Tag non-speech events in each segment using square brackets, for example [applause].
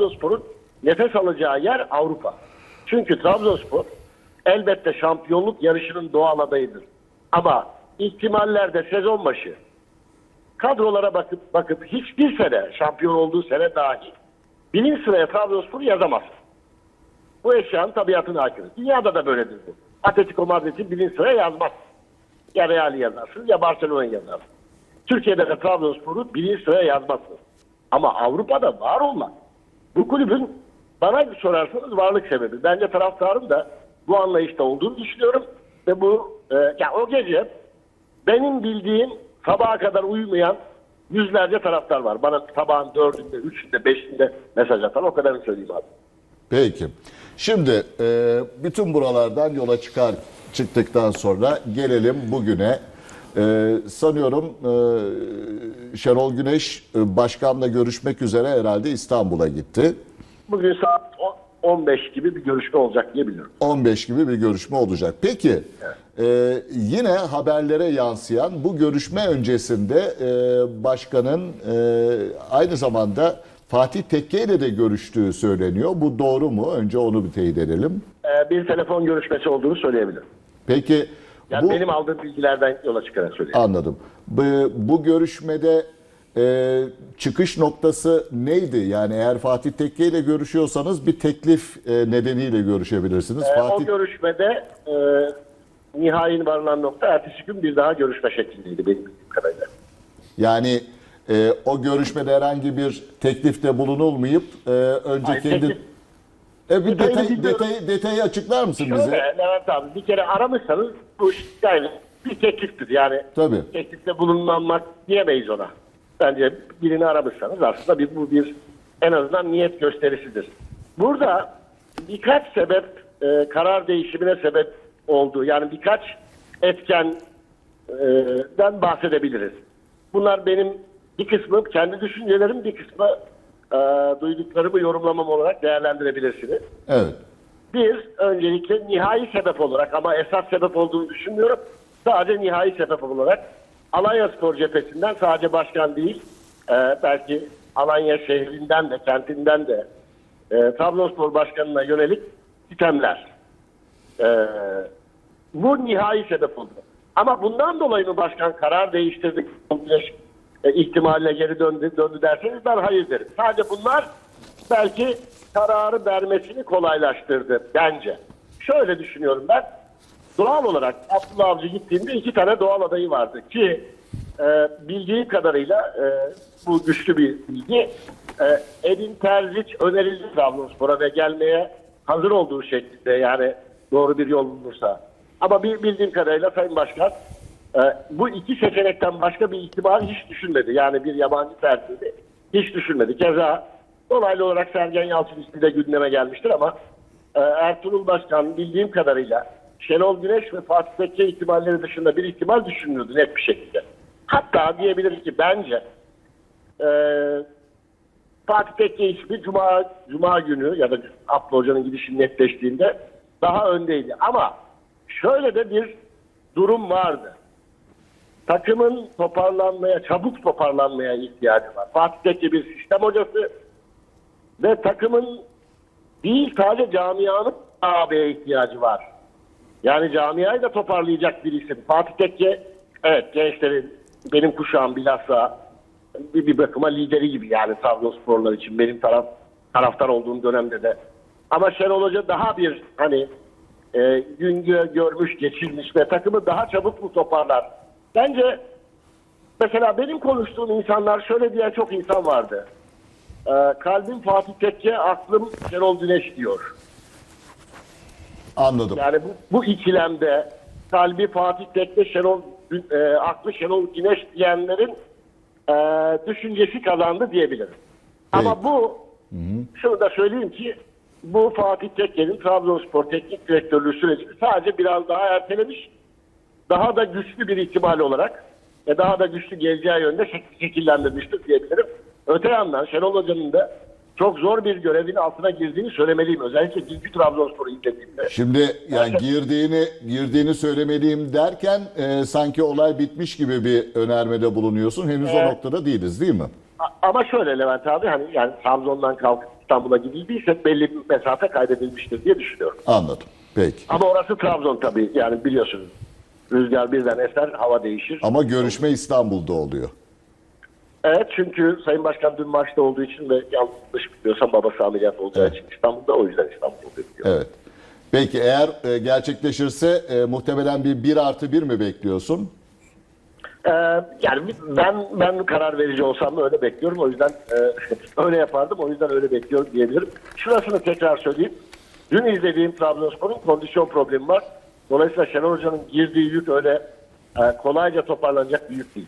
Trabzonspor'un nefes alacağı yer Avrupa. Çünkü Trabzonspor elbette şampiyonluk yarışının doğal adayıdır. Ama ihtimallerde sezon başı kadrolara bakıp bakıp hiçbir sene şampiyon olduğu sene dahi birinci sıraya Trabzonspor yazamaz. Bu eşyanın tabiatına aykırı. Dünyada da böyledir bu. Atletico Madrid'i birinci sıraya yazmaz. Ya Real'i yazarsın ya Barcelona'yı yazarsın. Türkiye'de de Trabzonspor'u birinci sıraya yazmazsın. Ama Avrupa'da var olmak. Bu kulübün bana sorarsanız varlık sebebi. Bence taraftarım da bu anlayışta olduğunu düşünüyorum. Ve bu e, ya o gece benim bildiğim sabaha kadar uyumayan yüzlerce taraftar var. Bana sabahın dördünde, üçünde, beşinde mesaj atan o kadarını söyleyeyim abi. Peki. Şimdi e, bütün buralardan yola çıkar çıktıktan sonra gelelim bugüne. E, sanıyorum e, Şenol Güneş e, başkanla görüşmek üzere herhalde İstanbul'a gitti. Bugün saat o- 15 gibi bir görüşme olacak diye biliyorum. 15 gibi bir görüşme olacak. Peki e, yine haberlere yansıyan bu görüşme öncesinde e, başkanın e, aynı zamanda Fatih Tekke ile de görüştüğü söyleniyor. Bu doğru mu? Önce onu bir teyit edelim. Ee, bir telefon görüşmesi olduğunu söyleyebilirim. Peki Yani bu benim aldığım bilgilerden yola çıkarak söyleyeyim. anladım. Bu, bu görüşmede e, çıkış noktası neydi? Yani eğer Fatih Tekke ile görüşüyorsanız bir teklif e, nedeniyle görüşebilirsiniz. O Fatih görüşmede e, nihai varılan nokta ertesi gün bir daha görüşme şeklindeydi benim kadarıyla. Yani e, o görüşmede herhangi bir teklifte bulunulmayıp e, önce Hayır, kendi teklif- e, bir Detayını detay, detayı, detayı açıklar mısın Şöyle bize? Levent abi bir kere aramışsanız bu yani bir tekliftir. Yani Tabii. teklifte bulunmamak diyemeyiz ona. Bence birini aramışsanız aslında bir, bu bir en azından niyet gösterisidir. Burada birkaç sebep e, karar değişimine sebep oldu. Yani birkaç etkenden bahsedebiliriz. Bunlar benim bir kısmı kendi düşüncelerim, bir kısmı e, duyduklarımı yorumlamam olarak değerlendirebilirsiniz. Evet. Bir, öncelikle nihai sebep olarak ama esas sebep olduğunu düşünmüyorum. Sadece nihai sebep olarak Alanya Spor cephesinden sadece başkan değil, e, belki Alanya şehrinden de, kentinden de e, Trabzonspor başkanına yönelik sistemler. E, bu nihai sebep oldu. Ama bundan dolayı mı başkan karar değiştirdi, Güneş e, geri döndü, döndü derseniz ben hayır derim. Sadece bunlar belki kararı vermesini kolaylaştırdı bence. Şöyle düşünüyorum ben. Doğal olarak Abdullah Avcı gittiğinde iki tane doğal adayı vardı ki e, bildiğim kadarıyla e, bu güçlü bir bilgi. E, Edin Terzic önerildi Trabzonspor'a ve gelmeye hazır olduğu şeklinde yani doğru bir yol bulunursa. Ama bir bildiğim kadarıyla Sayın Başkan e, bu iki seçenekten başka bir ihtimal hiç düşünmedi. Yani bir yabancı tercihi hiç düşünmedi. Keza dolaylı olarak Sergen Yalçın ismi de gündeme gelmiştir ama e, Ertuğrul Başkan bildiğim kadarıyla Şenol Güneş ve Fatih Tekke ihtimalleri dışında bir ihtimal düşünmüyordu net bir şekilde. Hatta diyebiliriz ki bence e, Fatih Tekke ismi Cuma, Cuma günü ya da Abdullah Hoca'nın gidişi netleştiğinde daha öndeydi. Ama şöyle de bir durum vardı. Takımın toparlanmaya, çabuk toparlanmaya ihtiyacı var. Fatih Tekke bir sistem hocası ve takımın değil sadece camianın AB'ye ihtiyacı var. Yani camiayı da toparlayacak bir isim. Fatih Tekke evet gençlerin benim kuşağım bilhassa bir, bir bakıma lideri gibi yani Trabzonsporlar için benim taraf taraftar olduğum dönemde de. Ama Şenol Hoca daha bir hani e, gün gö- görmüş, geçirmiş ve takımı daha çabuk mu toparlar? Bence mesela benim konuştuğum insanlar şöyle diyen çok insan vardı. E, kalbim Fatih Tekke, aklım Şenol Güneş diyor. Anladım. Yani bu, bu ikilemde kalbi Fatih Tekke, Şenol, e, aklı Şenol Güneş diyenlerin e, düşüncesi kazandı diyebilirim. Ama bu, şunu da söyleyeyim ki bu Fatih Tekke'nin Trabzonspor teknik direktörlüğü sürecini sadece biraz daha ertelemiş. Daha da güçlü bir ihtimal olarak ve daha da güçlü geleceği yönde şek- şekillendirmiştir diyebilirim. Öte yandan Şenol Hoca'nın da çok zor bir görevin altına girdiğini söylemeliyim. Özellikle dünkü Trabzonspor'u izlediğimde. Şimdi yani girdiğini girdiğini söylemeliyim derken e, sanki olay bitmiş gibi bir önermede bulunuyorsun. Henüz o Evet. noktada değiliz değil mi? Ama şöyle Levent abi hani yani Trabzon'dan kalkıp İstanbul'a gidildiyse belli bir mesafe kaydedilmiştir diye düşünüyorum. Anladım. Peki. Ama orası Trabzon tabii. Yani biliyorsunuz. Rüzgar birden eser, hava değişir. Ama görüşme İstanbul'da oluyor. Evet çünkü Sayın Başkan dün maçta olduğu için ve yanlış biliyorsam babası ameliyat olacağı Evet. için İstanbul'da o yüzden İstanbul'da diyor. Evet. Peki eğer e, gerçekleşirse e, muhtemelen bir 1 artı 1 mi bekliyorsun? Ee, yani ben ben karar verici olsam öyle bekliyorum. O yüzden e, [laughs] öyle yapardım. O yüzden öyle bekliyorum diyebilirim. Şurasını tekrar söyleyeyim. Dün izlediğim Trabzonspor'un kondisyon problemi var. Dolayısıyla Şenol Hoca'nın girdiği yük öyle e, kolayca toparlanacak bir yük değil.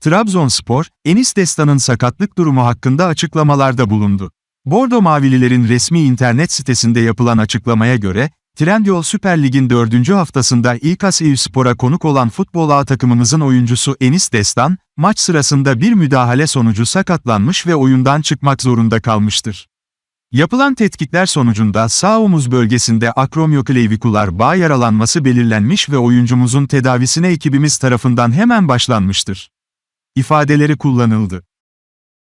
Trabzonspor, Enis Destan'ın sakatlık durumu hakkında açıklamalarda bulundu. Bordo Mavililerin resmi internet sitesinde yapılan açıklamaya göre, Trendyol Süper Lig'in 4. haftasında İlkas Spor'a konuk olan futbol A takımımızın oyuncusu Enis Destan, maç sırasında bir müdahale sonucu sakatlanmış ve oyundan çıkmak zorunda kalmıştır. Yapılan tetkikler sonucunda sağ omuz bölgesinde akromiyoklavikular bağ yaralanması belirlenmiş ve oyuncumuzun tedavisine ekibimiz tarafından hemen başlanmıştır ifadeleri kullanıldı.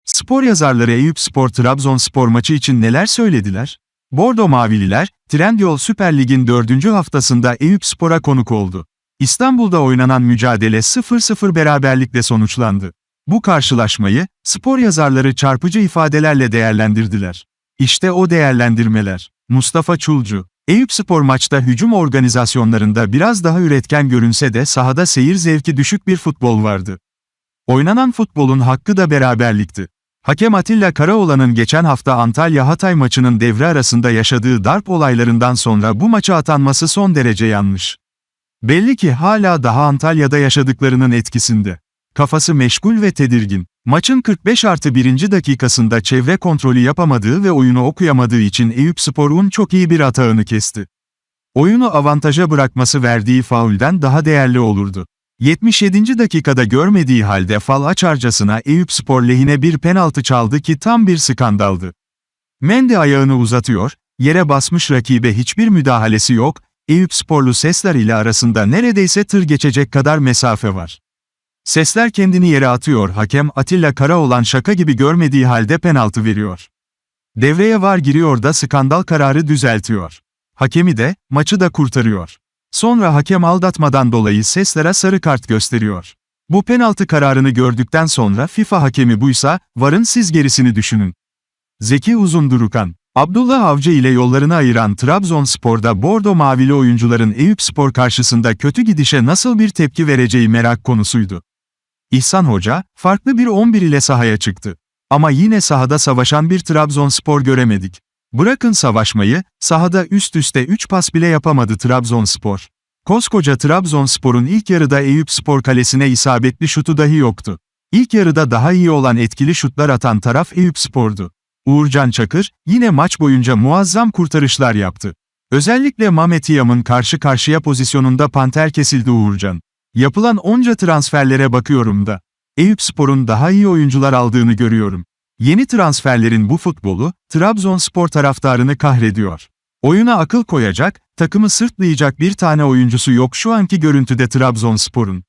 Spor yazarları Eyüp Spor Trabzonspor maçı için neler söylediler? Bordo Mavililer, Trendyol Süper Lig'in 4. haftasında Eyüp Spor'a konuk oldu. İstanbul'da oynanan mücadele 0-0 beraberlikle sonuçlandı. Bu karşılaşmayı, spor yazarları çarpıcı ifadelerle değerlendirdiler. İşte o değerlendirmeler. Mustafa Çulcu, Eyüp Spor maçta hücum organizasyonlarında biraz daha üretken görünse de sahada seyir zevki düşük bir futbol vardı. Oynanan futbolun hakkı da beraberlikti. Hakem Atilla Karaoğlan'ın geçen hafta Antalya-Hatay maçının devre arasında yaşadığı darp olaylarından sonra bu maça atanması son derece yanlış. Belli ki hala daha Antalya'da yaşadıklarının etkisinde. Kafası meşgul ve tedirgin. Maçın 45 artı 1. dakikasında çevre kontrolü yapamadığı ve oyunu okuyamadığı için Eyüp Spor'un çok iyi bir atağını kesti. Oyunu avantaja bırakması verdiği faulden daha değerli olurdu. 77. dakikada görmediği halde fal açarcasına Eyüp Spor lehine bir penaltı çaldı ki tam bir skandaldı. Mendy ayağını uzatıyor, yere basmış rakibe hiçbir müdahalesi yok, Eyüp Sporlu sesler ile arasında neredeyse tır geçecek kadar mesafe var. Sesler kendini yere atıyor hakem Atilla Karaoğlan şaka gibi görmediği halde penaltı veriyor. Devreye var giriyor da skandal kararı düzeltiyor. Hakemi de, maçı da kurtarıyor. Sonra hakem aldatmadan dolayı seslere sarı kart gösteriyor. Bu penaltı kararını gördükten sonra FIFA hakemi buysa, varın siz gerisini düşünün. Zeki Uzundurukan, Abdullah Avcı ile yollarını ayıran Trabzonspor'da Bordo Mavili oyuncuların Eyüp Spor karşısında kötü gidişe nasıl bir tepki vereceği merak konusuydu. İhsan Hoca, farklı bir 11 ile sahaya çıktı. Ama yine sahada savaşan bir Trabzonspor göremedik. Bırakın savaşmayı, sahada üst üste 3 pas bile yapamadı Trabzonspor. Koskoca Trabzonspor'un ilk yarıda Eyüp Spor kalesine isabetli şutu dahi yoktu. İlk yarıda daha iyi olan etkili şutlar atan taraf Eyüp Spor'du. Uğurcan Çakır, yine maç boyunca muazzam kurtarışlar yaptı. Özellikle Mehmet Yam'ın karşı karşıya pozisyonunda panter kesildi Uğurcan. Yapılan onca transferlere bakıyorum da. Eyüp Spor'un daha iyi oyuncular aldığını görüyorum. Yeni transferlerin bu futbolu, Trabzonspor taraftarını kahrediyor. Oyuna akıl koyacak, takımı sırtlayacak bir tane oyuncusu yok şu anki görüntüde Trabzonspor'un.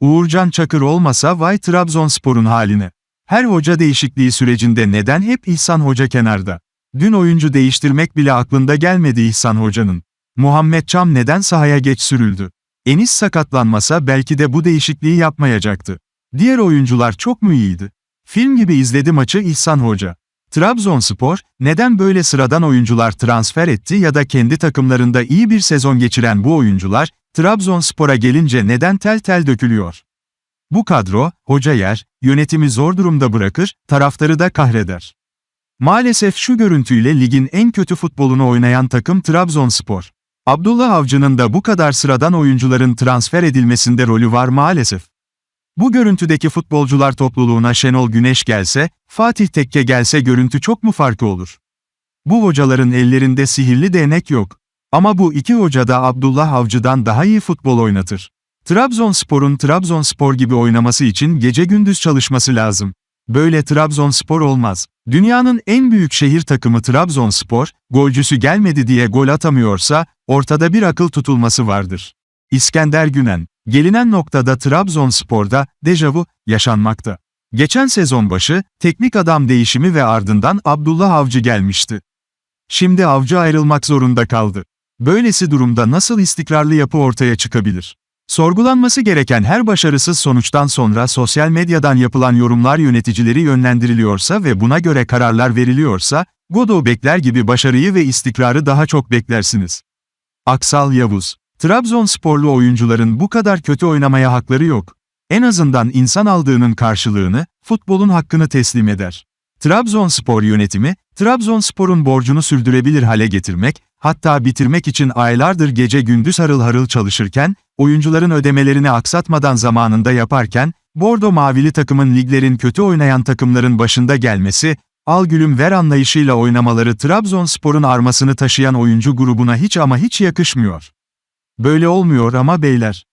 Uğurcan Çakır olmasa vay Trabzonspor'un haline. Her hoca değişikliği sürecinde neden hep İhsan Hoca kenarda? Dün oyuncu değiştirmek bile aklında gelmedi İhsan Hoca'nın. Muhammed Çam neden sahaya geç sürüldü? Enis sakatlanmasa belki de bu değişikliği yapmayacaktı. Diğer oyuncular çok mu iyiydi? Film gibi izledi maçı İhsan Hoca. Trabzonspor, neden böyle sıradan oyuncular transfer etti ya da kendi takımlarında iyi bir sezon geçiren bu oyuncular, Trabzonspor'a gelince neden tel tel dökülüyor? Bu kadro, hoca yer, yönetimi zor durumda bırakır, taraftarı da kahreder. Maalesef şu görüntüyle ligin en kötü futbolunu oynayan takım Trabzonspor. Abdullah Avcı'nın da bu kadar sıradan oyuncuların transfer edilmesinde rolü var maalesef. Bu görüntüdeki futbolcular topluluğuna Şenol Güneş gelse, Fatih Tekke gelse görüntü çok mu farkı olur? Bu hocaların ellerinde sihirli değnek yok. Ama bu iki hoca da Abdullah Avcı'dan daha iyi futbol oynatır. Trabzonspor'un Trabzonspor gibi oynaması için gece gündüz çalışması lazım. Böyle Trabzonspor olmaz. Dünyanın en büyük şehir takımı Trabzonspor, golcüsü gelmedi diye gol atamıyorsa, ortada bir akıl tutulması vardır. İskender Günen, gelinen noktada Trabzonspor'da, dejavu, yaşanmakta. Geçen sezon başı, teknik adam değişimi ve ardından Abdullah Avcı gelmişti. Şimdi Avcı ayrılmak zorunda kaldı. Böylesi durumda nasıl istikrarlı yapı ortaya çıkabilir? Sorgulanması gereken her başarısız sonuçtan sonra sosyal medyadan yapılan yorumlar yöneticileri yönlendiriliyorsa ve buna göre kararlar veriliyorsa, Godo bekler gibi başarıyı ve istikrarı daha çok beklersiniz. Aksal Yavuz Trabzonsporlu oyuncuların bu kadar kötü oynamaya hakları yok. En azından insan aldığının karşılığını, futbolun hakkını teslim eder. Trabzonspor yönetimi, Trabzonspor'un borcunu sürdürebilir hale getirmek, hatta bitirmek için aylardır gece gündüz harıl harıl çalışırken, oyuncuların ödemelerini aksatmadan zamanında yaparken, Bordo Mavili takımın liglerin kötü oynayan takımların başında gelmesi, al gülüm ver anlayışıyla oynamaları Trabzonspor'un armasını taşıyan oyuncu grubuna hiç ama hiç yakışmıyor. Böyle olmuyor ama beyler.